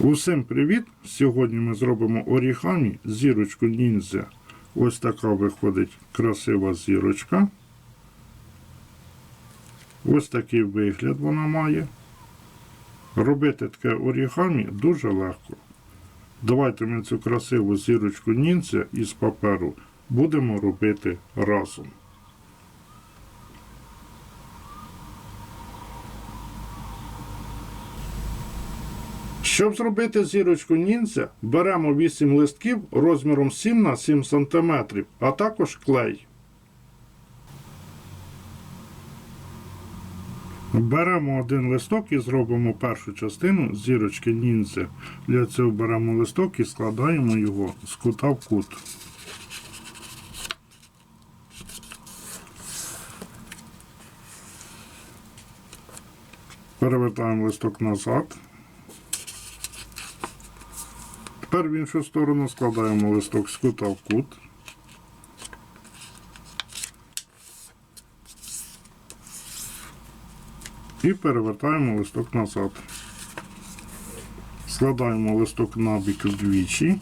Усім привіт! Сьогодні ми зробимо орігамі зірочку ніндзя. Ось така виходить красива зірочка. Ось такий вигляд вона має. Робити таке орігамі дуже легко. Давайте ми цю красиву зірочку ніндзя із паперу будемо робити разом. Щоб зробити зірочку ніндзя, беремо 8 листків розміром 7 на 7 см, а також клей. Беремо один листок і зробимо першу частину зірочки ніндзя. Для цього беремо листок і складаємо його з кута в кут. Перевертаємо листок назад. Тепер в іншу сторону складаємо листок з кута в кут. І перевертаємо листок назад. Складаємо листок на бік вдвічі.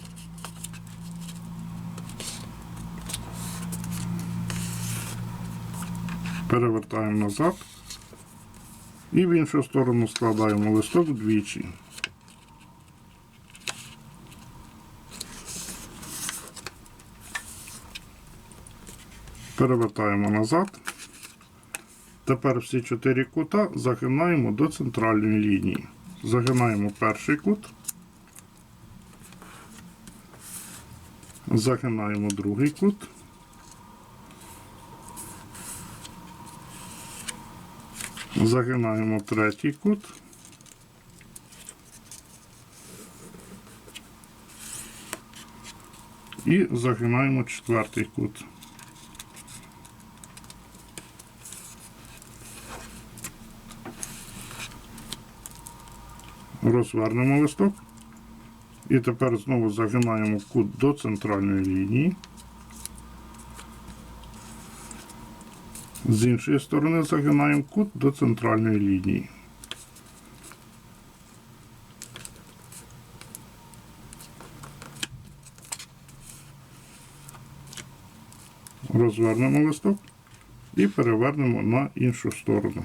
Перевертаємо назад. І в іншу сторону складаємо листок вдвічі. Перевертаємо назад. Тепер всі чотири кута загинаємо до центральної лінії. Загинаємо перший кут. Загинаємо другий кут. Загинаємо третій кут. І загинаємо четвертий кут. Розвернемо листок. І тепер знову загинаємо кут до центральної лінії. З іншої сторони загинаємо кут до центральної лінії. Розвернемо листок і перевернемо на іншу сторону.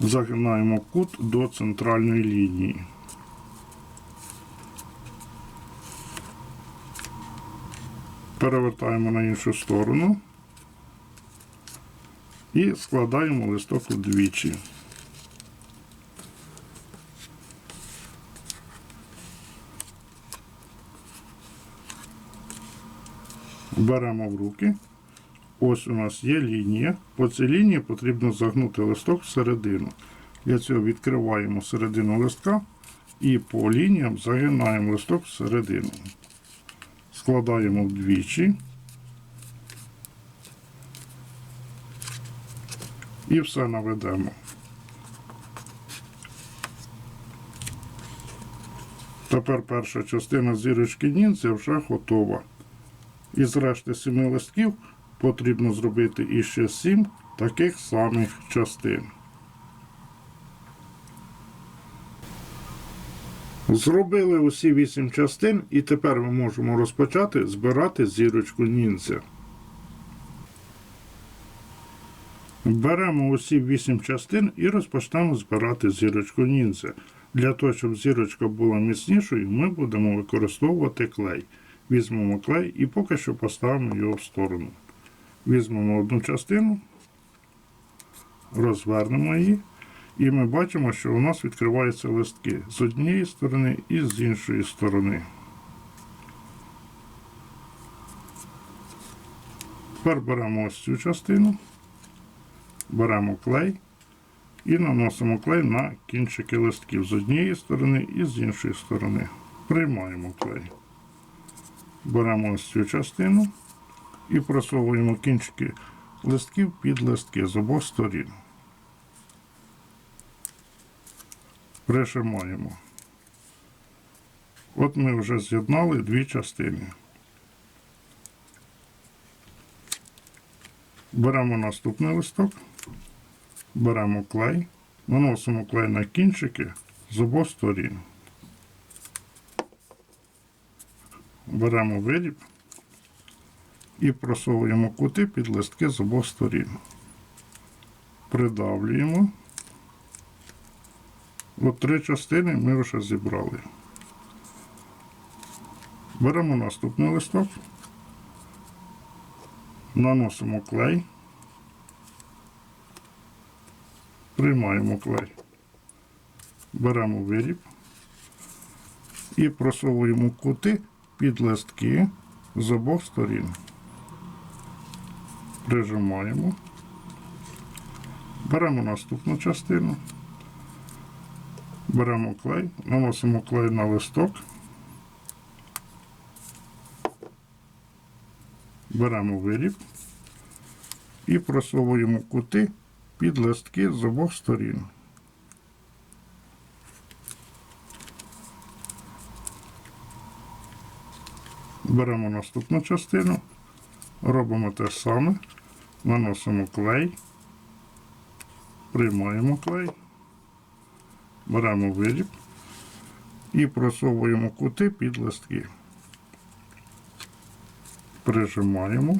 Загинаємо кут до центральної лінії. Перевертаємо на іншу сторону і складаємо листок вдвічі. Беремо в руки. Ось у нас є лінія. По цій лінії потрібно загнути листок всередину. Для цього відкриваємо середину листка і по лініям загинаємо листок всередину. Складаємо вдвічі. І все наведемо. Тепер перша частина зірочки ніндзя вже готова. Із решти семи листків потрібно зробити іще сім таких самих частин. Зробили усі вісім частин і тепер ми можемо розпочати збирати зірочку ніндзя. Беремо усі вісім частин і розпочнемо збирати зірочку ніндзя. Для того, щоб зірочка була міцнішою, ми будемо використовувати клей. Візьмемо клей і поки що поставимо його в сторону. Візьмемо одну частину, розвернемо її, і ми бачимо, що у нас відкриваються листки з однієї сторони і з іншої сторони. Тепер беремо ось цю частину, беремо клей і наносимо клей на кінчики листків з однієї сторони і з іншої сторони. Приймаємо клей. Беремо ось цю частину і просовуємо кінчики листків під листки з обох сторін. Прижимаємо. От ми вже з'єднали дві частини. Беремо наступний листок, беремо клей, наносимо клей на кінчики з обох сторін. Беремо виріб і просовуємо кути під листки з обох сторін. Придавлюємо. От три частини ми вже зібрали. Беремо наступний листок, наносимо клей, приймаємо клей, беремо виріб і просовуємо кути під листки з обох сторін. Прижимаємо. Беремо наступну частину. Беремо клей, наносимо клей на листок. Беремо виріб і просовуємо кути під листки з обох сторін. Беремо наступну частину, робимо те саме, наносимо клей, приймаємо клей, беремо виріб і просовуємо кути під листки. Прижимаємо.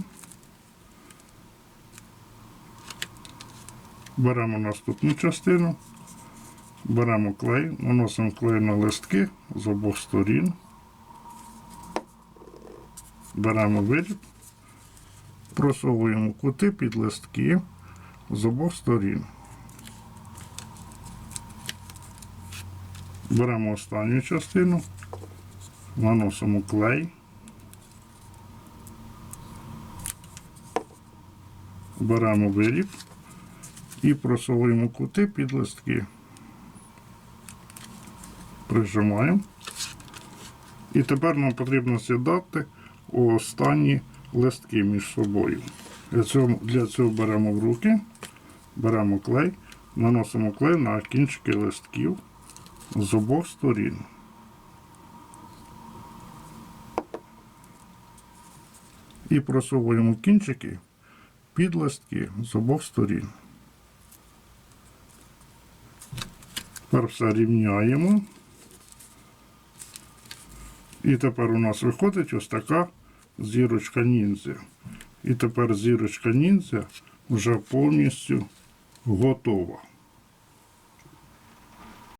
Беремо наступну частину, беремо клей, наносимо клей на листки з обох сторін. Беремо виріб, просовуємо кути під листки з обох сторін. Беремо останню частину, наносимо клей. Беремо виріб і просовуємо кути під листки. Прижимаємо. І тепер нам потрібно з'єднати останні листки між собою. Для цього, для цього беремо в руки, беремо клей, наносимо клей на кінчики листків з обох сторін. І просовуємо кінчики під листки з обох сторін. Тепер все рівняємо. І тепер у нас виходить ось така зірочка ніндзя. І тепер зірочка ніндзя вже повністю готова.